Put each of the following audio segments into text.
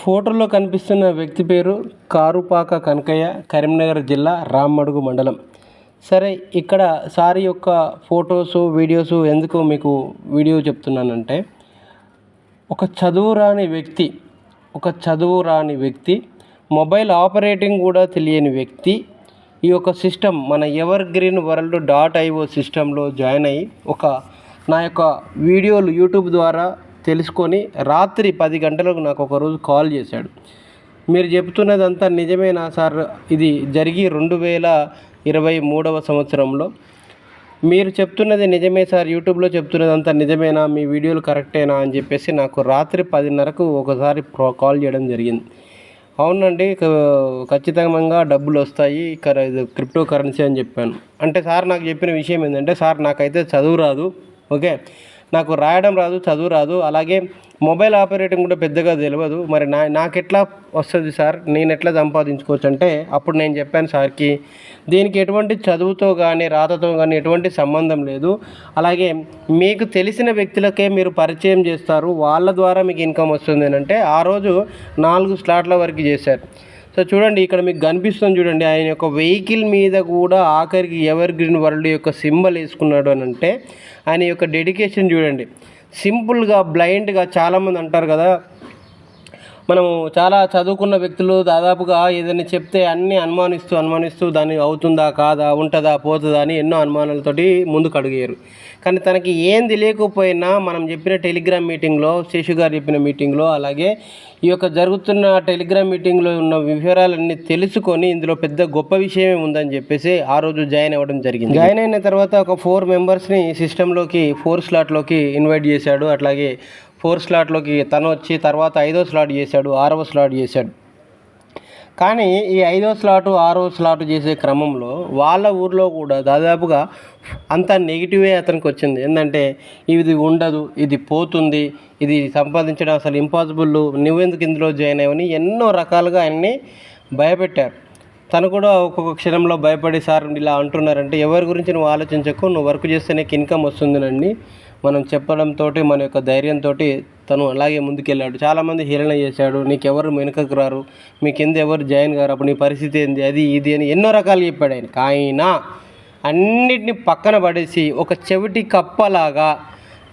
ఫోటోలో కనిపిస్తున్న వ్యక్తి పేరు కారుపాక కనకయ్య కరీంనగర్ జిల్లా రామ్మడుగు మండలం. సరే ఇక్కడ సార్ యొక్క ఫొటోస్ వీడియోస్ ఎందుకు మీకు వీడియో చెప్తున్నానంటే ఒక చదువు రాని వ్యక్తి ఒక చదువు రాని వ్యక్తి మొబైల్ ఆపరేటింగ్ కూడా తెలియని వ్యక్తి ఈ యొక్క సిస్టమ్ మన ever green world dot IO సిస్టంలో జాయిన్ అయ్యి ఒక నా యొక్క వీడియోలు యూట్యూబ్ ద్వారా తెలుసుకొని రాత్రి పది గంటలకు నాకు ఒకరోజు కాల్ చేశాడు. మీరు చెప్తున్నదంతా నిజమేనా సార్? ఇది జరిగి రెండు వేల ఇరవై మూడవ సంవత్సరంలో. మీరు చెప్తున్నది నిజమే సార్. యూట్యూబ్లో చెప్తున్నదంతా నిజమేనా? మీ వీడియోలు కరెక్టేనా? అని చెప్పేసి నాకు రాత్రి పదిన్నరకు ఒకసారి కాల్ చేయడం జరిగింది. అవునండి ఖచ్చితంగా డబ్బులు వస్తాయి. ఇది క్రిప్టో కరెన్సీ అని చెప్పాను. అంటే సార్ నాకు చెప్పిన విషయం ఏంటంటే సార్ నాకైతే చదువు రాదు. ఓకే? నాకు రాయడం రాదు చదువు రాదు. అలాగే మొబైల్ ఆపరేటింగ్ కూడా పెద్దగా తెలియదు మరి నా నాకు ఎట్లా వస్తుంది సార్? నేను ఎట్లా సంపాదించుకోవచ్చు అంటే అప్పుడు నేను చెప్పాను సార్కి దీనికి ఎటువంటి చదువుతో కానీ రాతతో కానీ ఎటువంటి సంబంధం లేదు. అలాగే మీకు తెలిసిన వ్యక్తులకే మీరు పరిచయం చేస్తారు. వాళ్ళ ద్వారా మీకు ఇన్కమ్ వస్తుంది అంటే ఆ రోజు నాలుగు స్లాట్ల వరకు చేశారు. సో చూడండి ఇక్కడ మీకు కనిపిస్తుంది చూడండి ఆయన యొక్క వెహికల్ మీద కూడా ఆఖరికి ఎవర్ గ్రీన్ వరల్డ్ యొక్క సింబల్ వేసుకున్నాడు అని అంటే ఆయన యొక్క డెడికేషన్ చూడండి. సింపుల్గా బ్లైండ్గా చాలామంది అంటారు కదా మనము చాలా చదువుకున్న వ్యక్తులు దాదాపుగా ఏదైనా చెప్తే అన్నీ అనుమానిస్తూ అనుమానిస్తూ దాన్ని అవుతుందా కాదా ఉంటుందా పోతుందా అని ఎన్నో అనుమానాలతోటి ముందుకు అడిగారు కానీ తనకి ఏం తెలియకపోయినా మనం చెప్పిన టెలిగ్రామ్ మీటింగ్లో శేషు గారు చెప్పిన మీటింగ్లో అలాగే ఈ యొక్క జరుగుతున్న టెలిగ్రామ్ మీటింగ్లో ఉన్న వివరాలన్నీ తెలుసుకొని ఇందులో పెద్ద గొప్ప విషయమే ఉందని చెప్పేసి ఆ రోజు జాయిన్ అవ్వడం జరిగింది. జాయిన్ అయిన తర్వాత ఒక ఫోర్ మెంబర్స్ని సిస్టంలోకి ఫోర్ స్లాట్లోకి ఇన్వైట్ చేశాడు. అట్లాగే ఫోర్ స్లాట్లోకి తను వచ్చి తర్వాత ఐదో స్లాట్ చేశాడు ఆరవ స్లాట్ చేశాడు. కానీ ఈ ఐదో స్లాటు ఆరో స్లాటు చేసే క్రమంలో వాళ్ళ ఊర్లో కూడా దాదాపుగా అంత నెగిటివే అతనికి వచ్చింది. ఏంటంటే ఇది ఉండదు ఇది పోతుంది ఇది సంపాదించడం అసలు ఇంపాసిబుల్ నువ్వెందుకు ఇందులో జాయిన్ అయ్యని ఎన్నో రకాలుగా ఆయన్ని భయపెట్టారు. తను కూడా ఒక్కొక్క క్షణంలో భయపడి సార్ ఇలా అంటున్నారంటే ఎవరి గురించి నువ్వు ఆలోచించకు నువ్వు వర్క్ చేస్తే నీకు ఇన్కమ్ వస్తుందినండి మనం చెప్పడంతో మన యొక్క ధైర్యంతో తను అలాగే ముందుకెళ్ళాడు. చాలామంది హేళన చేశాడు. నీకెవరు వెనుకకు రారు? మీ కింద ఎవరు జాయిన్ గారు? అప్పుడు నీ పరిస్థితి ఏంది? అది ఇది అని ఎన్నో రకాలు చెప్పాడు ఆయన. అయినా అన్నిటిని పక్కన పడేసి ఒక చెవిటి కప్పలాగా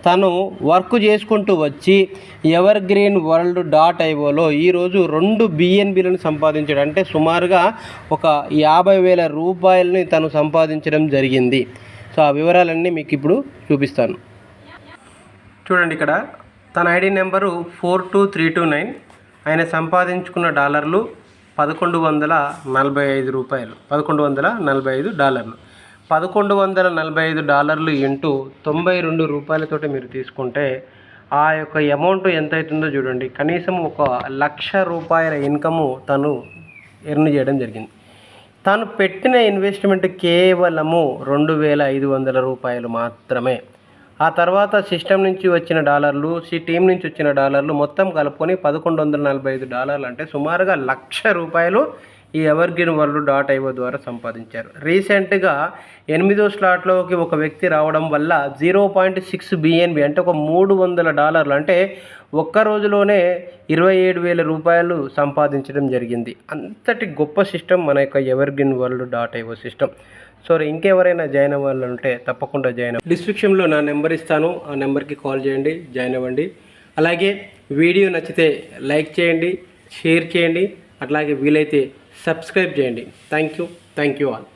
తను వర్క్ చేసుకుంటూ వచ్చి ఎవర్ గ్రీన్ వరల్డ్ డాట్ ఐఓలో ఈరోజు రెండు బిఎన్బిలను సంపాదించాడు. అంటే సుమారుగా ఒక యాభై వేల రూపాయలని తను సంపాదించడం జరిగింది. సో ఆ వివరాలన్నీ మీకు ఇప్పుడు చూపిస్తాను. చూడండి ఇక్కడ. తన ID number four two three two nine. ఆయన సంపాదించుకున్న డాలర్లు పదకొండు వందల నలభై ఐదు రూపాయలు. పదకొండు వందల నలభై ఐదు డాలర్లు. పదకొండు వందల నలభై ఐదు డాలర్లు ఇంటూ తొంభై రెండు రూపాయలతోటి మీరు తీసుకుంటే ఆ యొక్క అమౌంట్ ఎంత అవుతుందో చూడండి. కనీసం ఒక లక్ష రూపాయల ఇన్కము తను ఎర్న్ చేయడం జరిగింది. తను పెట్టిన ఇన్వెస్ట్మెంట్ కేవలము రెండు వేల ఐదు వందల రూపాయలు మాత్రమే. ఆ తర్వాత సిస్టమ్ నుంచి వచ్చిన డాలర్లు సి టీం నుంచి వచ్చిన డాలర్లు మొత్తం కలుపుకొని పదకొండు వందల నలభై ఐదు డాలర్లు. అంటే సుమారుగా లక్ష రూపాయలు ఈ ever green world dot IO ద్వారా సంపాదించారు. రీసెంట్గా ఎనిమిదో స్లాట్లోకి ఒక వ్యక్తి రావడం వల్ల జీరో పాయింట్ సిక్స్ బిఎన్బి అంటే ఒక మూడు వందల డాలర్లు అంటే ఒక్క రోజులోనే ఇరవై ఏడు వేల రూపాయలు సంపాదించడం జరిగింది. అంతటి గొప్ప సిస్టమ్ మన యొక్క evergreen world dot IO system so ఇంకెవరైనా జాయిన్ అవ్వాలంటే తప్పకుండా జాయిన్ అవ్వాలి డిస్క్రిప్షన్లో నా నెంబర్ ఇస్తాను. ఆ నెంబర్కి కాల్ చేయండి జాయిన్ అవ్వండి. అలాగే వీడియో నచ్చితే లైక్ చేయండి షేర్ చేయండి. అట్లాగే వీలైతే సబ్స్క్రైబ్ చేయండి. Thank you thank you all